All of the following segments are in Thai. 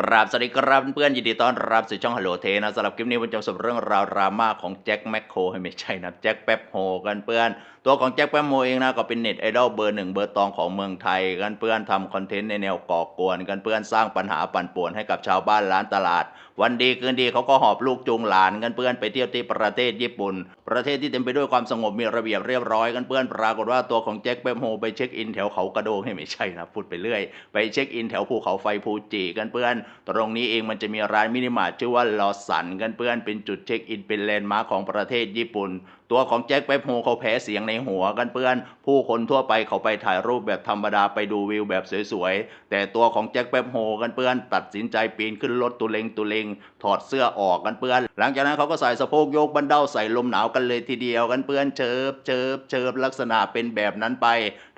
กราบสวัสดีครับเพื่อนยินดีต้อนรับสู่ช่องฮัลโหลเทนะสำหรับคลิปนี้ผมจะสรุปเรื่องราวดราม่าของแจ็คแมคโคให้ไม่ใช่นะแจ็คแป๊บโฮกันเพื่อน ตัวของแจ็คแป๊บโฮเองนะก็เป็นเน็ตไอดอลเบอร์หนึ่งเบอร์ตองของเมืองไทยกันเพื่อนทำคอนเทนต์ในแนวก่อกวนกันเพื่อนสร้างปัญหาปั่นป่วนให้กับชาวบ้านร้านตลาด วันดีคืนดีเขาก็หอบลูกจูงหลานกันเพื่อนไปเที่ยวที่ประเทศญี่ปุ่น ประเทศที่เต็มไปด้วยความสงบมีระเบียบเรียบร้อยกันเพื่อนปรากฏว่าตัวของแจ็คแป๊บโฮไปเช็คอินแถวเขากระโดงให้ไม่ใช่นะพูดไปเรื่อยไปเช็คอินแถวภูเขาไฟฟูจิกันเพื่อนตรงนี้เองมันจะมีร้านมินิมาร์ทชื่อว่าลอสันกันเพื่อนเป็นจุดเช็คอินเป็นแลนด์มาร์คของประเทศญี่ปุ่นตัวของแจ็คแป๊บโฮเขาแพ้เสียงในหัวกันเพื่อน ผู้คนทั่วไปเขาไปถ่ายรูปแบบธรรมดาไปดูวิวแบบสวยๆ แต่ตัวของแจ็คแป๊บโฮกันเพื่อน ตัดสินใจปีนขึ้นรถตุเลงตุเลงถอดเสื้อออกกันเพื่อน หลังจากนั้นเขาก็ใส่สะโพกโยกบันเดาใส่ลมหนาวกันเลยทีเดียวกันเพื่อนเชิบเชิบเชิบลักษณะเป็นแบบนั้นไป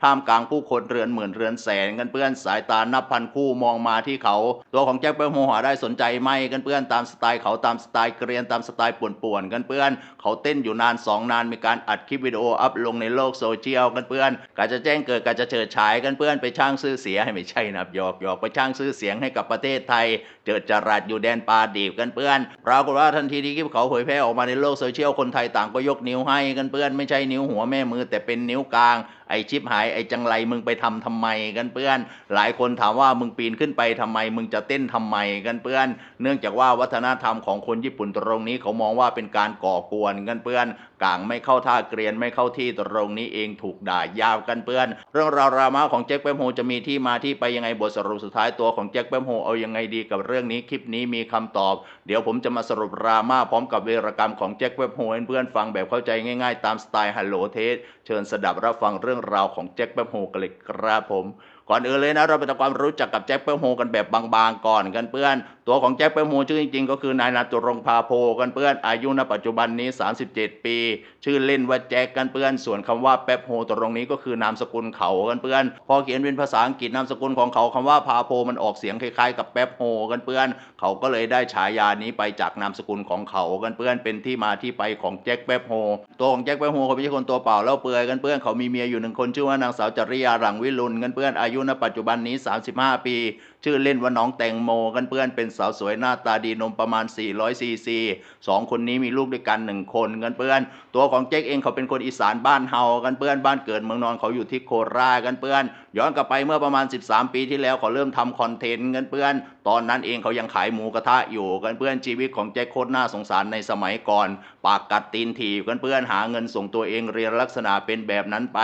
ท่ามกลางผู้คนเรือนหมื่นเรือนแสนกันเพื่อนสายตานับพันคู่มองมาที่เขา ตัวของแจ็คแป๊บโฮหาได้สนใจไหมกันเพื่อนตามสไตล์เขาตามสไตล์เกรียนตามสไตล์ป่วนๆกันเพื่อน เขาเต้นอยู่นานสองนานมีการอัดคลิปวิดีโออัพลงในโลกโซเชียลกันเพื่อนกาจะแจ้งเกิดกาจะเฉิดฉายกันเพื่อนไปช่างซื้อเสียให้ไม่ใช่นะครับหยอกหยอกไปช่างซื้อเสียงให้กับประเทศไทยเจิดจรัสอยู่แดนปาดีบกันเพื่อนปรากฏว่าทันทีที่คลิปเขาเผยแพร่ออกมาในโลกโซเชียลคนไทยต่างก็ยกนิ้วให้กันเพื่อนไม่ใช่นิ้วหัวแม่มือแต่เป็นนิ้วกลางไอชิปหายไอจังไรมึงไปทำทำไมกันเพื่อน หลายคนถามว่ามึงปีนขึ้นไปทำไม มึงจะเต้นทำไมกันเพื่อน เนื่องจากว่าวัฒนธรรมของคนญี่ปุ่นตรงนี้เขามองว่าเป็นการก่อกวนกันเพื่อนกางไม่เข้าท่าเกรียนไม่เข้าที่ตรงนี้เองถูกด่ายาวกันเพื่อน เรื่องราวราม่าของแจ็คแป๊บโฮจะมีที่มาที่ไปยังไงบทสรุปสุดท้ายตัวของแจ็คแป๊บโฮเอายังไงดีกับเรื่องนี้คลิปนี้มีคำตอบ เดี๋ยวผมจะมาสรุปราม่าพร้อมกับเวรกรรมของแจ็คแป๊บโฮให้เพื่อนฟังแบบเข้าใจง่ายๆ ตามสไตล์ฮัลโหลเทสเชิญสดับรับฟังเรื่องราวของแจ็คแบมโฮกันเลยครับผม ก่อนอื่นเลยนะเราไปทำความรู้จักกับแจ็คเปร์โฮกันแบบบางๆก่อนกันเพื่อน ตัวของแจ็คเปร์โฮชื่อจริงๆ ก็คือนายนาตุรงพาโพกันเพื่อนอายุณปัจจุบันนี้ 37 ปี ชื่อเล่นว่าแจ็คกันเพื่อน ส่วนคำว่าแป๊บโฮตรงนี้ก็คือนามสกุลเขากันเพื่อน พอเขียนเป็นภาษาอังกฤษนามสกุลของเขาคำว่าพาโพมันออกเสียงคล้ายๆ กับแป๊บโฮกันเพื่อน เขาก็เลยได้ฉายานี้ไปจากนามสกุลของเขากันเพื่อนเป็นที่มาที่ไปของแจ็คแป๊บโฮตัวของแจ็คแป๊บโฮเขาไม่ใช่คนตัวเปล่าเล่าเปลือยกันเพื่อนเขามีเมียอยู่หนึ่งคนชื่อว่านางสาวจริยาหลังวิรุณกันเพื่อนอายุณปัจจุบันนี้ 35 ปีชื่อเล่นว่าน้องแตงโมกันเพื่อนเป็นสาวสวยหน้าตาดีนมประมาณ 400ซีซีสองคนนี้มีลูกด้วยกันหนึ่งคนกันเพื่อน ตัวของแจ็คเองเขาเป็นคนอีสานบ้านเฮากันเพื่อนบ้านเกิดเมืองนอนเขาอยู่ที่โคราชกันเพื่อน ย้อนกลับไปเมื่อประมาณ 13 ปีที่แล้วเขาเริ่มทำคอนเทนต์กันเพื่อน ตอนนั้นเองเขายังขายหมูกระทะอยู่กันเพื่อนชีวิตของแจ็คโคตรน่าสงสารในสมัยก่อน ปากกัดตีนถีบกันเพื่อนหาเงินส่งตัวเองเรียนลักษณะเป็นแบบนั้นไป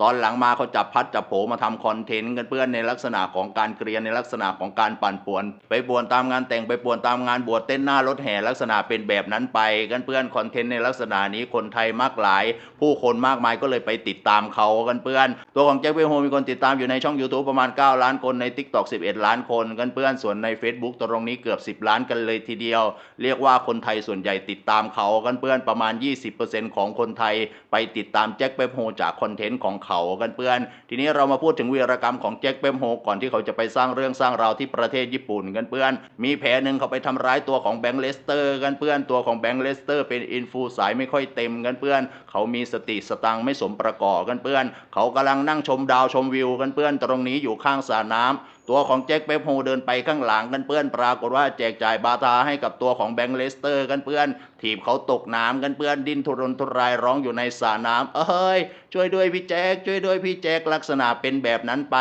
ตอนหลังมาเขาจับพัดจับโผมาทำคอนเทนต์กันเพื่อนในลักษณะของการเกรียนในลักษณะของการปั่นป่วน ไปป่วนตามงานแต่งไปป่วนตามงานบวชเต้นหน้ารถแห่ลักษณะเป็นแบบนั้นไปกันเพื่อนคอนเทนต์ในลักษณะนี้คนไทยมากหลาย ผู้คนมากมายก็เลยไปติดตามเขากันเพื่อน ตัวของแจ็คเวโฮมีคนติดตามอยู่ในช่อง YouTube ประมาณ 9 ล้านคนใน TikTok 11 ล้านคนกันเพื่อนส่วนใน Facebook ตรงนี้เกือบ 10 ล้านกันเลยทีเดียว เรียกว่าคนไทยส่วนใหญ่ติดตามเขากันเพื่อนประมาณ 20%ของคนไทย ไปติดตามแจ็คเปปโฮจากคอนเทนต์ของเขากันเพื่อน ทีนี้เรามาพูดถึงวีรกรรมของแจ็คเปปโฮก่อนที่เขาจะไปสร้างเรื่องสร้างราวที่ประเทศญี่ปุ่นกันเพื่อน มีแผลหนึ่งเขาไปทำร้ายตัวของแบงค์เลสเตอร์กันเพื่อนตัวของแบงค์เลสเตอร์เป็นอินฟูสายไม่ค่อยเต็มกันเพื่อน เขามีสติสตังไม่สมประกอบกันเพื่อน เขากำลังนั่งชมดาวชมวิวกันเพื่อนตรงนี้อยู่ข้างสระน้ำ ตัวของแจ็คเปปโฮเดินไปข้างหลังกันเพื่อนปรากฏว่าแจกจ่ายบาทาให้กับตัวของแบงค์เลสเตอร์กันเพื่อนถีบเขาตกน้ำกันเพื่อนดิ้นทุรนทุรายร้องอยู่ในสระน้ำเอ้ย ช่วยด้วยพี่แจ็คช่วยด้วยพี่แจ็คลักษณะเป็นแบบนั้นไป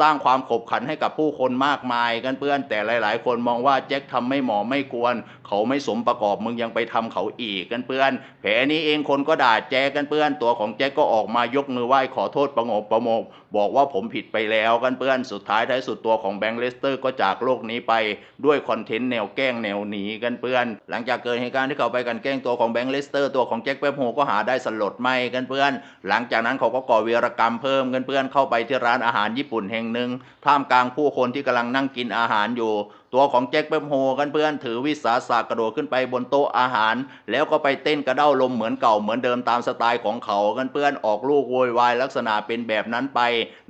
สร้างความขบขันให้กับผู้คนมากมายกันเพื่อน แต่หลาย ๆ คนมองว่าแจ็คทำไม่เหมาะไม่ควร เขาไม่สมประกอบมึงยังไปทำเขาอีกกันเพื่อน แผลนี้เองคนก็ด่าแจ็คกันเพื่อนตัวของแจ็คก็ออกมายกมือไหว้ขอโทษประงบประโมกบอกว่าผมผิดไปแล้วกันเพื่อนสุดท้ายท้ายสุดตัวของแบงค์เลสเตอร์ก็จากโลกนี้ไปด้วยคอนเทนต์แนวแกล้งแนวหนีกันเพื่อน หลังจากเกิดเหตุการณ์ที่เขาไปกันแกล้งตัวของแบงค์เลสเตอร์ตัวของแจ็คเปปโฮก็หาได้สลดไม่กันเพื่อน หลังจากนั้นเขาก็ก่อวีรกรรมเพิ่มกันเพื่อนเข้าไปที่ร้านอาหารญี่ปุ่นแห่งหนึ่งท่ามกลางผู้คนที่กำลังนั่งกินอาหารอยู่ ตัวของแจ็คเปปโฮกันเพื่อนถือวิสาสะกระโดดขึ้นไปบนโต๊ะอาหาร แล้วก็ไปเต้นกระเด้าลมเหมือนเก่าเหมือนเดิมตามสไตล์ของเขากันเพื่อนออกลูกโวยวายลักษณะเป็นแบบนั้นไป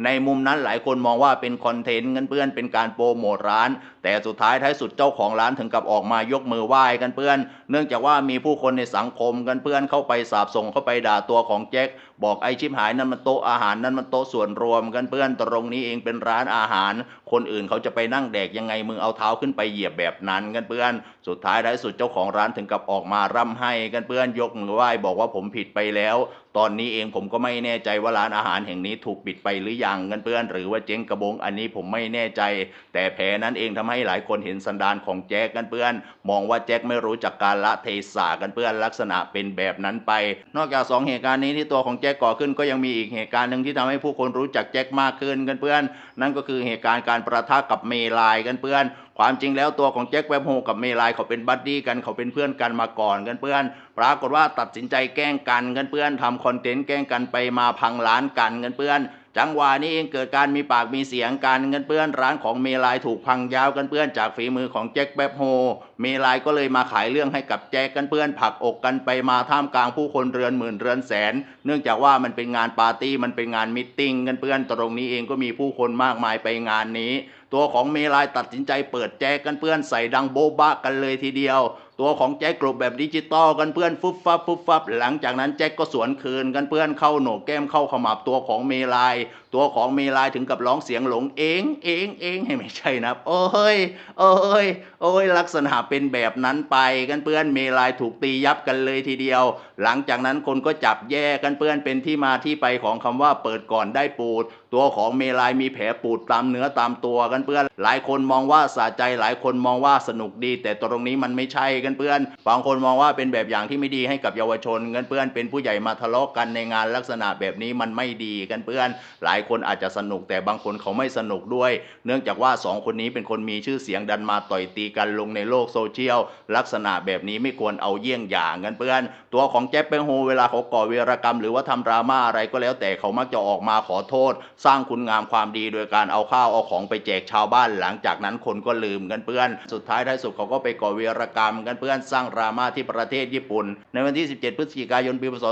ในมุมนั้นหลายคนมองว่าเป็นคอนเทนต์กันเพื่อนเป็นการโปรโมทร้าน แต่สุดท้ายท้ายสุดเจ้าของร้านถึงกับออกมายกมือไหว้กันเพื่อน เนื่องจากว่ามีผู้คนในสังคมกันเพื่อนเข้าไปสาบส่งเข้าไปด่าตัวของแจ็ค บอกไอชิบหายนั่นมันโต๊ะอาหารนั่นมันโต๊ะส่วนรวมกันเพื่อนตรงนี้เองเป็นร้านอาหาร คนอื่นเขาจะไปนั่งแดกยังไงมึงเอาเท้าขึ้นไปเหยียบแบบนั้นกันเพื่อนสุดท้ายท้ายสุดเจ้าของร้านถึงกับออกมาร่ำให้กันเพื่อนยกมือไหว้บอกว่าผมผิดไปแล้วตอนนี้เองผมก็ไม่แน่ใจว่าร้านอาหารแห่งนี้ถูกปิดไปหรือยังกันเพื่อนหรือว่าเจ๊งกระบงอันนี้ผมไม่แน่ใจ แต่แผลนั้นเองทำให้หลายคนเห็นสันดานของแจ็คกันเพื่อน มองว่าแจ็คไม่รู้จักการละเทศะกันเพื่อนลักษณะเป็นแบบนั้นไป นอกจากสองเหตุการณ์นี้ที่ตัวของแจ็คก่อขึ้นก็ยังมีอีกเหตุการณ์หนึ่งที่ทำให้ผู้คนรู้จักแจ็คมากขึ้นกันเพื่อน นั่นก็คือเหตุการณ์การประทะกับเมลายกันเพื่อนความจริงแล้วตัวของแจ็คแวมโฮกับเมลายเขาเป็นบัดดี้กันเขาเป็นเพื่อนกันมาก่อนกันเพื่อน ปรากฏว่าตัดสินใจแกล้งกันกันเพื่อนทำคอนเทนต์แกล้งกันไปมาพังร้านกันกันเพื่อน จังหวะนี้เองเกิดการมีปากมีเสียงกันกันเพื่อนร้านของเมลายถูกพังยาวกันเพื่อนจากฝีมือของแจ็คแบบโฮ เมลายก็เลยมาขายเรื่องให้กับแจ็คกันเพื่อนผลักอกกันไปมาท่ามกลางผู้คนเรือนหมื่นเรือนแสน เนื่องจากว่ามันเป็นงานปาร์ตี้มันเป็นงานมิทติ้งกันเพื่อนตรงนี้เองก็มีผู้คนมากมายไปงานนี้ ตัวของเมลายตัดสินใจเปิดแจกกันเพื่อนใส่ดังโบบะกันเลยทีเดียว ตัวของแจ็คกลบแบบดิจิตอลกันเพื่อนฟุบฟับฟุบฟับหลังจากนั้นแจ็คก็สวนคืนกันเพื่อนเข้าโหนกแก้มเข้าขมับตัวของเมลาย ตัวของเมลายถึงกับร้องเสียงหลงเองเองเองให้ไม่ใช่นะโอ้ยโอ้ยโอ้ยลักษณะเป็นแบบนั้นไปกันเพื่อนเมลายถูกตียับกันเลยทีเดียว หลังจากนั้นคนก็จับแย่กันเพื่อนเป็นที่มาที่ไปของคำว่าเปิดก่อนได้ปูด ตัวของเมลายมีแผลปูดตามเนื้อตามตัวกันเพื่อนหลายคนมองว่าสะใจหลายคนมองว่าสนุกดี แต่ตรงนี้มันไม่ใช่กันเพื่อน บางคนมองว่าเป็นแบบอย่างที่ไม่ดีให้กับเยาวชนกันเพื่อน เป็นผู้ใหญ่มาทะเลาะกันในงานลักษณะแบบนี้มันไม่ดีกันเพื่อน หลายคนอาจจะสนุกแต่บางคนเขาไม่สนุกด้วย เนื่องจากว่าสองคนนี้เป็นคนมีชื่อเสียงดันมาต่อยตีกันลงในโลกโซเชียลลักษณะแบบนี้ไม่ควรเอาเยี่ยงอย่างกันเพื่อน ตัวของแจ๊บเปงโฮเวลาเขาก่อเวรกรรม หรือว่าทำดราม่าอะไรก็แล้ว แต่เขามักจะออกมาขอโทษ สร้างคุณงามความดีโดยการเอาข้าวเอาของไปแจกชาวบ้านหลังจากนั้นคนก็ลืมกันเพื่อน สุดท้ายท้ายสุดเขาก็ไปก่อเวรกรรมกันเพื่อนสร้างดราม่าที่ประเทศญี่ปุ่น ในวันที่ 17 พฤศจิกายน ปีพศ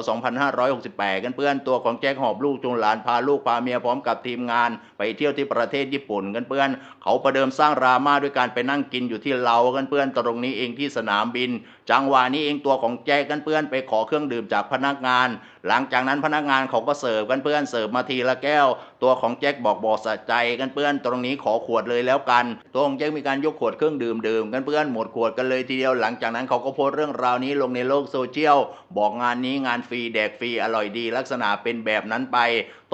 2568 กันเพื่อนตัวของแจ็คหอบลูกจุงหลานพาลูกพาเมียพร้อมกับทีมงาน ไปเที่ยวที่ประเทศญี่ปุ่นกันเพื่อน เขาประเดิมสร้างดราม่าด้วยการไปนั่งกินอยู่ที่เลากันเพื่อนตรงนี้เองที่สนามบิน จังหวะนี้เองตัวของแจ็คกันเพื่อนไปขอเครื่องดื่มจากพนักงานหลังจากนั้นพนักงานเขาก็เสิร์ฟกันเพื่อนเสิร์ฟมาทีละแก้ว ตัวของแจ็คบอกบอกสะใจกันเพื่อนตรงนี้ขอขวดเลยแล้วกัน ตัวของแจ็คมีการยกขวดเครื่องดื่มดื่มกันเพื่อนหมดขวดกันเลยทีเดียวหลังจากนั้นเขาก็โพสต์เรื่องราวนี้ลงในโลกโซเชียลบอกงานนี้งานฟรีแดกฟรีอร่อยดีลักษณะเป็นแบบนั้นไป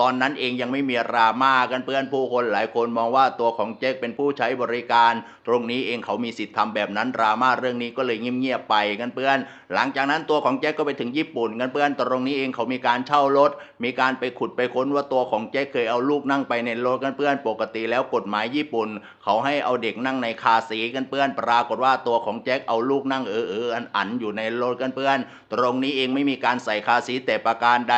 ตอนนั้นเองยังไม่มีดราม่ากันเพื่อนผู้คนหลายคนมองว่าตัวของแจ็คเป็นผู้ใช้บริการ ตรงนี้เองเขามีสิทธิ์ทำแบบนั้นดราม่าเรื่องนี้ก็เลยเงียบๆไปกันเพื่อน หลังจากนั้นตัวของแจ็คก็ไปถึงญี่ปุ่นกันเพื่อนตรงนี้เองเขามีการเช่ารถ มีการไปขุดไปค้นว่าตัวของแจ็คเคยเอาลูกนั่งไปในรถกันเพื่อนปกติแล้วกฎหมายญี่ปุ่น เขาให้เอาเด็กนั่งในคาร์ซีกันเพื่อนปรากฏว่าตัวของแจ็คเอาลูกนั่งเออเอออันอันอยู่ในรถกันเพื่อน ตรงนี้เองไม่มีการใส่คาร์ซีแต่ประการใด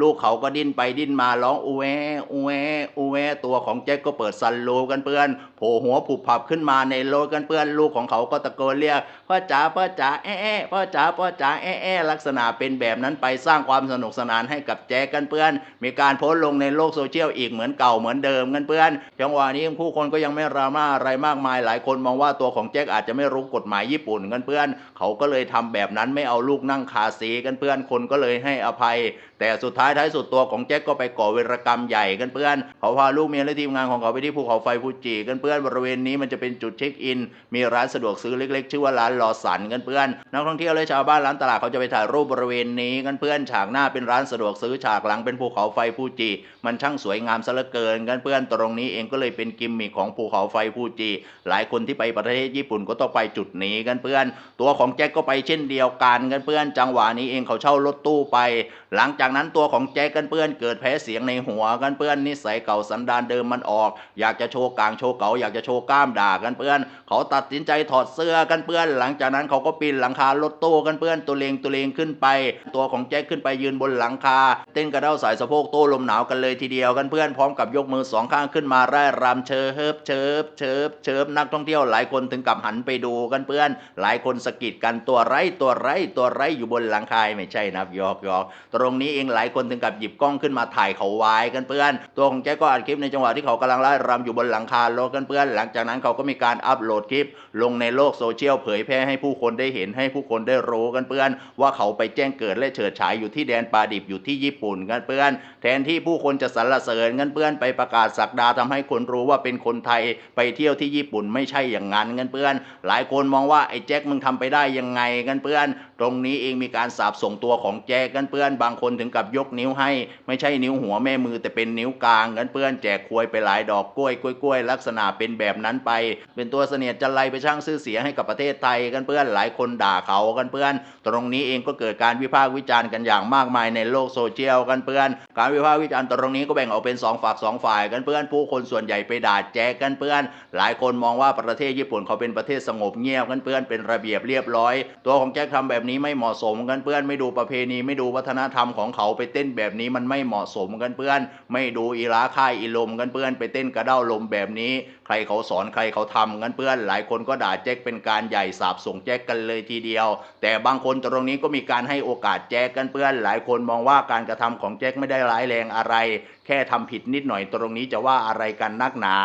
ลูกเขาก็ดิ้นไปดิ้นมาร้องอูแวอูแวอูแวตัวของแจ็คก็เปิดซันรูกันเพื่อนโผล่หัวผุบผับขึ้นมาในรถกันเพื่อนลูกของเขาก็ตะโกนเรียกพ่อจ๋าพ่อจ๋าแอะแอะพ่อจ๋าพ่อจ๋าแอะแอะลักษณะเป็นแบบนั้นไปสร้างความสนุกสนานให้กับแจ็คกันเพื่อน มีการโพสต์ลงในโลกโซเชียลอีกเหมือนเก่าเหมือนเดิมกันเพื่อนจังหวะนี้ผู้คนก็ยังไม่ราม่าอะไรมากมายหลายคนมองว่าตัวของแจ็คอาจจะไม่รู้กฎหมายญี่ปุ่นกันเพื่อน เขาก็เลยทำแบบนั้นไม่เอาลูกนั่งคาซีกันเพื่อนคนก็เลยให้อภัยแต่สุดท้ายท้ายสุดตัวของแจ็คก็ไปก่อเวรกรรมใหญ่กันเพื่อนเขาพาลูกเมียและทีมงานของเขาไปที่ภูเขาไฟฟูจิกันเพื่อนบริเวณนี้มันจะเป็นจุดเช็คอิน มีร้านสะดวกซื้อเล็กๆ ชื่อว่าร้านลอสันกันเพื่อนนักท่องเที่ยวและชาวบ้านร้านตลาดเขาจะไปถ่ายรูปบริเวณนี้กันเพื่อนฉากหน้าเป็นร้านสะดวกซื้อฉากหลังเป็นภูเขาไฟฟูจิมันช่างสวยงามซะเหลือเกินกันเพื่อนตรงนี้เองก็เลยเป็นกิมมิคของภูเขาไฟฟูจิหลายคนที่ไปประเทศญี่ปุ่นก็ต้องไปจุดนี้กันเพื่อน ตัวของแจ็คก็ไปเช่นเดียวกันกันเพื่อน จังหวะนี้เองเขาเช่ารถตู้ไป หลังจากากนั้นตัวของแจ็คกันเพื่อนเกิดแพ้เสียงในหัวกันเพื่อนนิสัยเก่าสันดานเดิมมันออก อยากจะโชว์กลางโชว์เก่าอยากจะโชว์กล้ามด่ากันเพื่อน เขาตัดสินใจถอดเสื้อกันเพื่อน หลังจากนั้นเขาก็ปีนหลังคารถตู้กันเพื่อนตัวเลงตัวเลงขึ้นไป ตัวของแจ็คขึ้นไปยืนบนหลังคา เต้นกระเด้าสายสะโพกโต้ลมหนาวกันเลยทีเดียวกันเพื่อนพร้อมกับยกมือสองข้างขึ้นมาไร่รำเชิบเชิบเชิบเชิบนักท่องเที่ยวหลายคนถึงกับหันไปดูกันเพื่อน หลายคนสะกิดกันตัวไรตัวไรตัวไรอยู่บนหลังคาไม่ใช่นะหยอกยอกตรงนี้เองหลายคนถึงกับหยิบกล้องขึ้นมาถ่ายเขาเขาไว้กันเพื่อน ตัวของแจ็คก็อัดคลิปในจังหวะที่เขากำลังไล่รำอยู่บนหลังคารถกันเพื่อน หลังจากนั้นเขาก็มีการอัปโหลดคลิป ลงในโลกโซเชียลเผยแพร่ให้ผู้คนได้เห็นให้ผู้คนได้รู้กันเพื่อน ว่าเขาไปแจ้งเกิดและเฉิดฉายอยู่ที่แดนปาดิบอยู่ที่ญี่ปุ่นกันเพื่อน แทนที่ผู้คนจะสรรเสริญกันเพื่อนไปประกาศสักดาทำให้คนรู้ว่าเป็นคนไทยไปเที่ยวที่ญี่ปุ่นไม่ใช่อย่างนั้นกันเพื่อน หลายคนมองว่าไอ้แจ็คมึงทำไปได้ยังไงกันเพื่อน ตรงนี้เองมีการสาบส่งตัวของแจ็คกันเพื่อนบางคนถึงกับยกนิ้วให้ ไม่ใช่นิ้วหัวแม่มือแต่เป็นนิ้วกลางกันเพื่อนแจกควยไปหลายดอกกล้วยกล้วยกล้วยลักษณะเป็นแบบนั้นไป เป็นตัวเสนียดจันไรไปช่างชื่อเสียงให้กับประเทศไทยกันเพื่อนหลายคนด่าเขากันเพื่อน ตรงนี้เองก็เกิดการวิพากษ์วิจารณ์กันอย่างมากมายในโลกโซเชียลกันเพื่อน การวิพากษ์วิจารณ์ตรงนี้ก็แบ่งออกเป็นสองฝักสองฝ่ายกันเพื่อนผู้คนส่วนใหญ่ไปด่าแจกกันเพื่อน หลายคนมองว่าประเทศญี่ปุ่นเขาเป็นประเทศสงบเงียบกันเพื่อนเป็นระเบียบเรียบร้อย ตัวของแจ็คทำแบบนี้ไม่เหมาะสมกันเพื่อนไม่ดูประเพณีไม่ดูวัฒนธรรมของเขาไปเต้นแบบนี้มันไม่เหมาะสมกันเพื่อน ไม่ดูอีลาค่ายอีลมกันเพื่อนไปเต้นกระเด้าลมแบบนี้ใครเขาสอนใครเขาทำกันเพื่อนหลายคนก็ด่าแจ็คเป็นการใหญ่สาบส่งแจ็คกันเลยทีเดียว แต่บางคนตรงนี้ก็มีการให้โอกาสแจ็คกันเพื่อนหลายคนมองว่าการกระทำของแจ็คไม่ได้ร้ายแรงอะไร แค่ทำผิดนิดหน่อยตรงนี้จะว่าอะไรกันนักหนา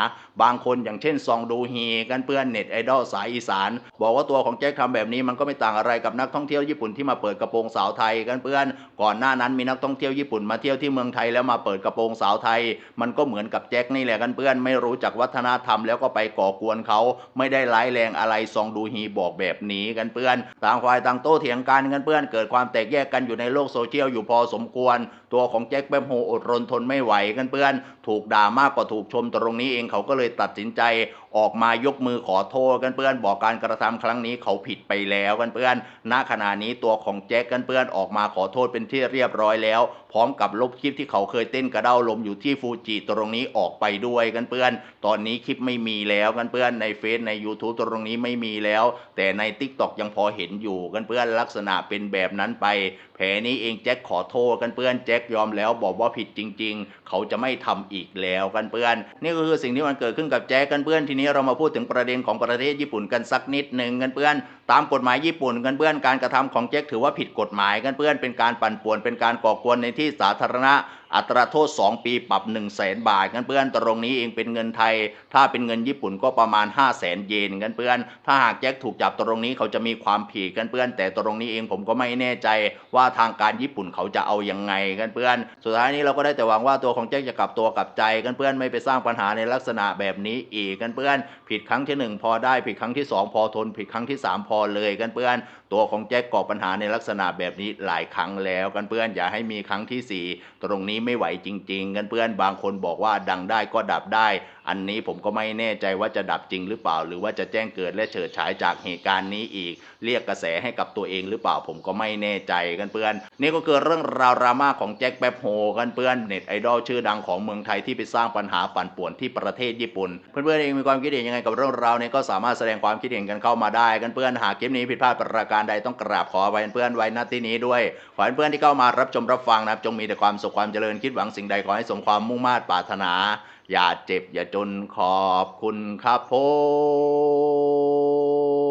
บางคนอย่างเช่นซองดูฮีกันเพื่อนเน็ตไอดอลสายอีสาน บอกว่าตัวของแจ็คทำแบบนี้มันก็ไม่ต่างอะไรกับนักท่องเที่ยวญี่ปุ่นที่มาเปิดกระโปรงสาวไทยกันเพื่อน ก่อนหน้านั้นมีนักท่องเที่ยวญี่ปุ่นมาเที่ยวที่เมืองไทยแล้วมาเปิดกระโปรงสาวไทย มันก็เหมือนกับแจ็คนี่แหละกันเพื่อนไม่รู้จักวัฒนธรรมแล้วก็ไปก่อกวนเขาไม่ได้ร้ายแรงอะไรซองดูฮีบอกแบบนี้กันเพื่อน ต่างฝ่ายต่างโต้เถียงกันกันเพื่อน เกิดความแตกแยกกันอยู่ในโลกโซเชียลอยู่พอสมควร ตัวของแจ็คแบมโฮอดรนทนไม่ไหวกันเพื่อน ถูกด่ามากกว่าถูกชมตรงนี้เองเขาก็เลยตัดสินใจออกมายกมือขอโทษกันเพื่อน บอกการกระทำครั้งนี้เขาผิดไปแล้วกันเพื่อน ณขณะนี้ตัวของแจ็คกันเพื่อนออกมาขอโทษเป็นที่เรียบร้อยแล้ว พร้อมกับลบคลิปที่เขาเคยเต้นกระเด้าลมอยู่ที่ฟูจิตรงนี้ออกไปด้วยกันเพื่อน ตอนนี้คลิปไม่มีแล้วกันเพื่อนในเฟซใน YouTube ตรงนี้ไม่มีแล้ว แต่ใน t ิ k t o k ยังพอเห็นอยู่กันเพื่อนลักษณะเป็นแบบนั้นไป แผลนี้เองแจ็คขอโทษกันเพื่อนแจ็คยอมแล้วบอกว่าผิดจริง ๆ เขาจะไม่ทำอีกแล้วกันเพื่อน นี่ก็คือสิ่งที่มันเกิดขึ้นกับแจ็คกันเพื่อนทีนี้เรามาพูดถึงประเด็นของประเทศญี่ปุ่นกันสักนิดหนึ่งกันเพื่อน ตามกฎหมายญี่ปุ่นกันเพื่อนการกระทำของแจ็คถือว่าผิดกฎหมายกันเพื่อนเป็นการปั่นป่วนเป็นการก่อกวนในที่สาธารณะอัตราโทษ 2 ปีปรับ1 0 0 0 0แสนบาทกันเพื่อนตรงนี้เองเป็นเงินไทย ถ้าเป็นเงินญี่ปุ่นก็ประมาณ 5 0 0แสนเยนกันเพื่อน ถ้าหากแจ็คถูกจับตรงนี้เขาจะมีความผิดกันเพื่อน แต่ตรงนี้เองผมก็ไม่แน่ใจว่าทางการญี่ปุ่นเขาจะเอายังไงกันเพื่อน สุดท้ายนี้เราก็ได้แต่หวังว่าตัวของแจ็คจะกลับตัวกลับใจกันเพื่อนไม่ไปสร้างปัญหาในลักษณะแบบนี้อีกกันเพื่อน ผิดครั้งที่หนึ่งพอได้ผิดครั้งที่สองพอทนผิดครั้งที่สามพอเลยกันเพื่อน ตัวของแจ็คก่อปัญหาในลักษณะแบบนี้หลายครั้งแล้วกันเพื่อนอย่าให้มีครั้งที่สี่ตรงนี้ไม่ไหวจริง ๆ กันเพื่อนบางคนบอกว่าดังได้ก็ดับได้ อันนี้ผมก็ไม่แน่ใจว่าจะดับจริงหรือเปล่า หรือว่าจะแจ้งเกิดและเฉิดฉายจากเหตุการณ์นี้อีก เรียกกระแสให้กับตัวเองหรือเปล่าผมก็ไม่แน่ใจกันเพื่อน นี่ก็คือเรื่องราวราม่าของแจ็คแป๊บโฮกันเพื่อนเน็ตไอดอลชื่อดังของเมืองไทยที่ไปสร้างปัญหาปั่นป่วนที่ประเทศญี่ปุ่น เพื่อนๆเองมีความคิดเห็นยังไงกับเรื่องราวนี้ก็สามารถแสดงความคิดเห็นกันเข้ามาได้กันเพื่อนหากคลิปนี้ผิดพลาดประการใดต้องกราบขอไว้เพื่อนไว้ณที่นี้ด้วย ขอให้เพื่อนที่เข้ามารับชมรับฟังนะครับจงมีแต่ความสุขความเจริญคิดหวังสิ่งใดขอให้สมความมุ่งมา่ปรารถนา อย่าเจ็บอย่าจนขอบคุณครับผม